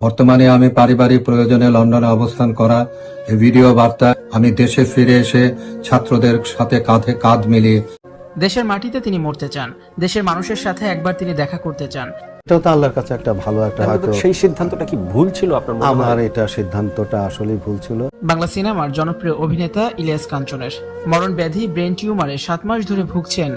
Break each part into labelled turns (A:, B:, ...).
A: বর্তমানে আমি পারিবারিক প্রয়োজনে লন্ডনে অবস্থান করা এই ভিডিও বার্তা আমি দেশে ফিরে এসে ছাত্রদের সাথে কাঁধে কাঁধ মিলিয়ে
B: দেশের মাটিতে তিনি মরতে চান দেশের মানুষের সাথে একবার তিনি দেখা করতে চান।
C: এটাও তো আল্লাহর কাছে একটা ভালো একটা হয়তো
D: সেই সিদ্ধান্তটা কি ভুল ছিল আপনার মনে হয়?
C: আমার এটা সিদ্ধান্তটা আসলেই ভুল ছিল।
B: বাংলা সিনেমার জনপ্রিয় অভিনেতা ইলিয়াস কাঞ্চনের মরণ ব্যাধি ব্রেন টিউমারে সাত মাস ধরে ভুগছেন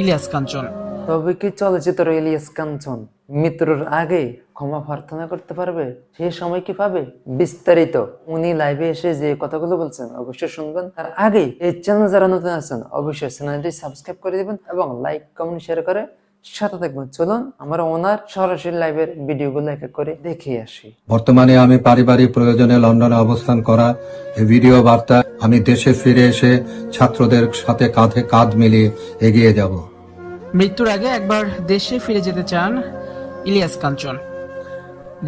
B: ইলিয়াস কাঞ্চন।
E: তবে কি চলচ্চিত্র ইলিয়াস কাঞ্চন? মৃত্যুর আগে ক্ষমা প্রার্থনা করতে পারবে? সেই সময় কি পাবে? বিস্তারিত। উনি লাইভে এসে যে কথাগুলো বলছেন অবশ্যই শুনবেন। তার আগে এই চ্যানেল যারা নতুন আছেন অবশ্যই চ্যানেলটি সাবস্ক্রাইব করে দিবেন এবং লাইক কমেন্ট শেয়ার করে সাথে থাকবেন। চলুন আমরা ওনার সরাসরি লাইভের ভিডিওগুলো এক এক করে দেখে আসি।
A: বর্তমানে আমি পারিবারিক প্রয়োজনে লন্ডনে অবস্থান করা ভিডিও বার্তা আমি দেশে ফিরে এসে ছাত্রদের সাথে কাঁধে কাঁধ মিলিয়ে এগিয়ে যাব।
B: মৃত্যুর আগে একবার দেশে ফিরে যেতে চান ইলিয়াস কাঞ্চন।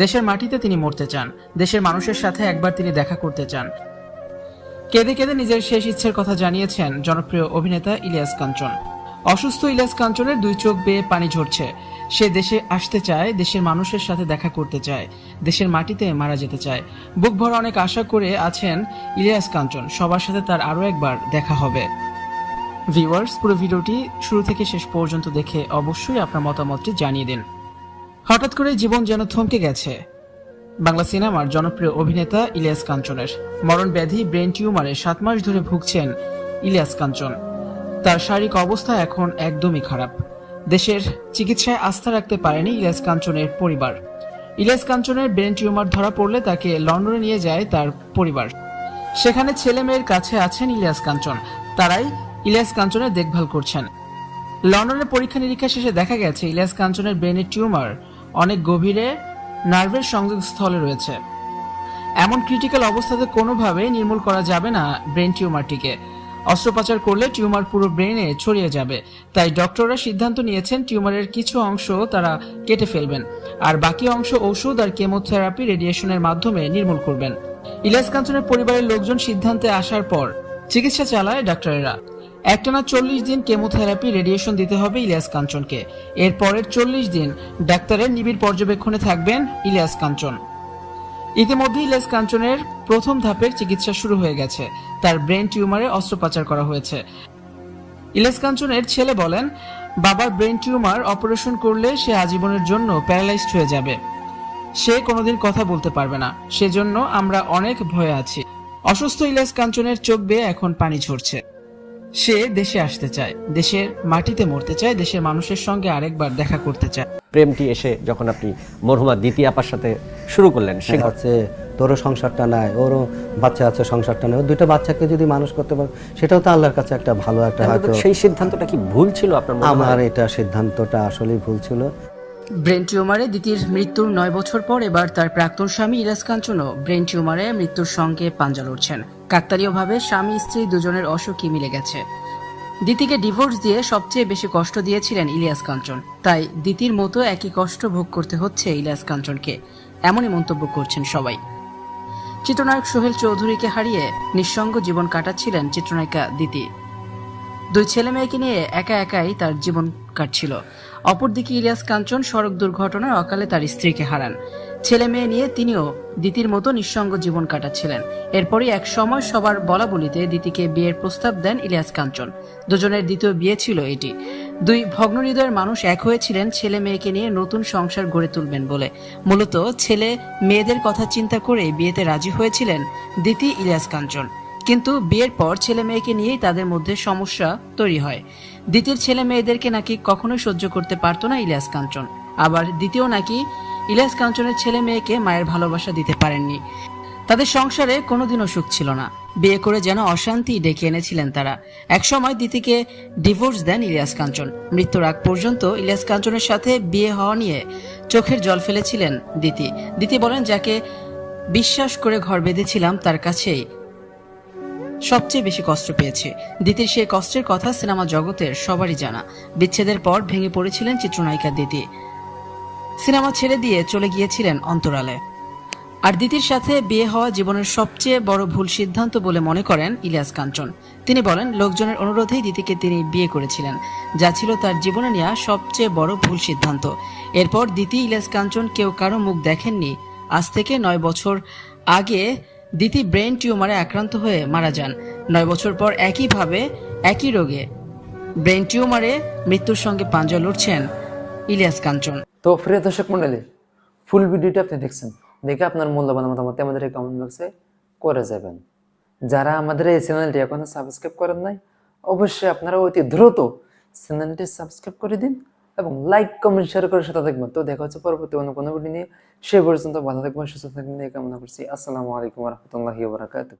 B: দেশের মাটিতে তিনি মরতে চান, দেশের মানুষের সাথে একবার তিনি দেখা করতে চান। কেঁদে কেঁদে নিজের শেষ ইচ্ছের কথা জানিয়েছেন জনপ্রিয় অভিনেতা ইলিয়াস কাঞ্চন। অসুস্থ ইলিয়াস কাঞ্চনের দুই চোখ বেয়ে পানি ঝরছে। সে দেশে আসতে চায়, দেশের মানুষের সাথে দেখা করতে চায়, দেশের মাটিতে মারা যেতে চায়। বুক ভরা অনেক আশা করে আছেন ইলিয়াস কাঞ্চন, সবার সাথে তার আরও একবার দেখা হবে। ভিউয়ার্স, পুরো ভিডিওটি শুরু থেকে শেষ পর্যন্ত দেখে অবশ্যই আপনার মতামতটি জানিয়ে দিন। হঠাৎ করে জীবন যেন থমকে গেছে। বাংলা সিনেমার জনপ্রিয় অভিনেতা ইলিয়াস কাঞ্চনের মরণ ব্যাধি ব্রেন টিউমারে সাত মাস ধরে ভুগছেন ইলিয়াস কাঞ্চন। তার শারীরিক অবস্থা এখন একদমই খারাপ। দেশের চিকিৎসায় আস্থা রাখতে পারেনি ইলিয়াস কাঞ্চনের পরিবার। ইলিয়াস কাঞ্চনের ব্রেন টিউমার ধরা পড়লে তাকে লন্ডনে নিয়ে যায় তার পরিবার। সেখানে ছেলে মেয়ের কাছে আছেন ইলিয়াস কাঞ্চন। তারাই ইলিয়াস কাঞ্চনের দেখভাল করছেন। লন্ডনের পরীক্ষা নিরীক্ষা শেষে দেখা গেছে ইলিয়াস কাঞ্চনের ব্রেনের টিউমার অনেক গভীরে নার্ভের সংযোগস্থলে রয়েছে। এমন ক্রিটিক্যাল অবস্থাতে কোনোভাবে নির্মূল করা যাবে না ব্রেন টিউমারটিকে। অস্ত্রোপচার করলে টিউমার পুরো ব্রেনে ছড়িয়ে যাবে, তাই ডক্টররা সিদ্ধান্ত নিয়েছেন টিউমারের কিছু অংশ তারা কেটে ফেলবেন, আর বাকি অংশ ঔষধ আর কেমোথেরাপি রেডিয়েশনের মাধ্যমে নির্মূল করবেন। ইলিয়াস কাঞ্চনের পরিবারের লোকজন সিদ্ধান্তে আসার পর চিকিৎসা চালায় ডাক্তারেরা। একটানা চল্লিশ দিন কেমোথেরাপি রেডিয়েশন দিতে হবে ইলিয়াস কাঞ্চনকে। এরপরের চল্লিশ দিন ডাক্তারের নিবিড় পর্যবেক্ষণে থাকবেন ইলিয়াস কাঞ্চন। ইতিমধ্যে ইলিয়াস কাঞ্চনের প্রথম ধাপের চিকিৎসা শুরু হয়ে গেছে। তার ব্রেন টিউমারে অস্ত্রোপচার করা হয়েছে। ইলিয়াস কাঞ্চনের ছেলে বলেন, বাবার ব্রেন টিউমার অপারেশন করলে সে আজীবনের জন্য প্যারালাইজড হয়ে যাবে। সে কোনোদিন কথা বলতে পারবে না। সেজন্য আমরা অনেক ভয়ে আছি। অসুস্থ ইলিয়াস কাঞ্চনের চোখ বেয়ে এখন পানি ঝরছে। সে দেশে আসতে চায় দেশের মাটিতে মরতে চায় দেশের মানুষের সঙ্গে আরেকবার দেখা করতে চায়।
D: প্রেমটি এসে যখন আপনি মরহুমা দ্বিতীয় আপার সাথে শুরু করলেন সে
C: হচ্ছে তোরও সংসারটা নাই ওরও বাচ্চা আছে সংসারটা নাই ও দুইটা বাচ্চাকে যদি মানুষ করতে পারে সেটাও তো আল্লাহর কাছে একটা ভালো একটা হয়তো
D: সেই সিদ্ধান্তটা কি ভুল ছিল আপনার
C: আমার এটা সিদ্ধান্তটা আসলেই ভুল ছিল।
B: ব্রেন টিউমারে দিতির মৃত্যুর নয় বছর পর এবার তার প্রাক্তন স্বামী ইরাজ কাঞ্চনও ব্রেন টিউমারে মৃত্যুর সঙ্গে পাঞ্জা লড়ছেন। কাকতালীয়ভাবে স্বামী, স্ত্রী দুজনের অসুখই মিলে গেছে। দিতিকে ডিভোর্স দিয়ে সবচেয়ে বেশি কষ্ট দিয়েছিলেন ইলিয়াস কাঞ্চন। তাই দিতির মতো একই কষ্ট ভোগ করতে হচ্ছে ইলিয়াস কাঞ্চনকে, এমনই মন্তব্য করছেন সবাই। চিত্রনায়ক সোহেল চৌধুরীকে হারিয়ে নিঃসঙ্গ জীবন কাটাচ্ছিলেন চিত্রনায়িকা দিতি দুই ছেলে মেয়েকে নিয়ে একা একাই তার জীবন কাটছিল। অপরদিকে ইলিয়াস কাঞ্চন সড়ক দুর্ঘটনায় অকালে তার স্ত্রীকে হারান। ছেলে মেয়ে নিয়ে তিনিও দিতির মতো নিঃসঙ্গ জীবন কাটাচ্ছিলেন। এরপরই এক সময় সবার বলা বলিতে দিতিকে বিয়ের প্রস্তাব দেন ইলিয়াস কাঞ্চন। দুজনের দ্বিতীয় বিয়ে ছিল এটি। দুই ভগ্ন হৃদয়ের মানুষ এক হয়েছিলেন ছেলে মেয়েকে নিয়ে নতুন সংসার গড়ে তুলবেন বলে। মূলত ছেলে মেয়েদের কথা চিন্তা করে বিয়েতে রাজি হয়েছিলেন দিতি ইলিয়াস কাঞ্চন। কিন্তু বিয়ের পর ছেলে মেয়েকে নিয়েই তাদের মধ্যে সমস্যা তৈরি হয়। দ্বিতীয় ছেলে মেয়েদেরকে নাকি কখনোই সহ্য করতে পারতো না ইলিয়াস কাঞ্চন। আবার দ্বিতীয় নাকি ইলিয়াস কাঞ্চনের ছেলে মেয়েকে মায়ের ভালোবাসা দিতে পারেননি। তাদের সংসারে কোনোদিনও সুখ ছিল না। বিয়ে করে যেন অশান্তি ডেকে এনেছিলেন তারা। একসময় দিতিকে ডিভোর্স দেন ইলিয়াস কাঞ্চন। মৃত্যুর আগ পর্যন্ত ইলিয়াস কাঞ্চনের সাথে বিয়ে হওয়া নিয়ে চোখের জল ফেলেছিলেন দিতি। দিতি বলেন, যাকে বিশ্বাস করে ঘর বেঁধেছিলাম, তার কাছেই সবচেয়ে বেশি কষ্ট পেয়েছে। দিতির সেই কষ্টের কথা সিনেমা জগতের সবারই জানা। বিচ্ছেদের পর ভেঙে পড়েছিলেন চিত্রনায়িকা দিতি। সিনেমা ছেড়ে দিয়ে চলে গিয়েছিলেন অন্তরালে। আর দিতির সাথে বিয়ে হওয়া জীবনের সবচেয়ে বড় ভুল সিদ্ধান্ত বলে মনে করেন ইলিয়াস কাঞ্চন। তিনি বলেন, লোকজনের অনুরোধেই দিতিকে তিনি বিয়ে করেছিলেন, যা ছিল তার জীবনে নেওয়া সবচেয়ে বড় ভুল সিদ্ধান্ত। এরপর দিতি, ইলিয়াস কাঞ্চন কেউ কারও মুখ দেখেননি। আজ থেকে নয় বছর আগে দিতি ব্রেন টিউমারে আক্রান্ত হয়ে মারা যান। নয় বছর পর একইভাবে একই রোগে ব্রেন টিউমারে মৃত্যুর সঙ্গে পাঞ্জা লড়ছেন ইলিয়াস কাঞ্চন।
E: তো প্রিয় দর্শক মন্ডলী ফুল ভিডিওটা আপনি দেখছেন। দেখে আপনার মূল্যবান মতামত আমাদের এই কমেন্ট বক্সে করে যাবেন। যারা আমাদের এই চ্যানেলটি এখনও সাবস্ক্রাইব করেন নাই, অবশ্যই আপনারা অতি দ্রুত চ্যানেলটি সাবস্ক্রাইব করে দিন এবং লাইক কমেন্ট শেয়ার করে সাথে দেখবেন তো দেখা হচ্ছে পরবর্তী অন্য কোনো ভিডিও নিয়ে। সে পর্যন্ত ভালো থাকবেন, সুস্থ থাকবেন। এই কামনা করছি। আসসালামু আলাইকুম রহমতুল্লাহি বারাকাতুহ।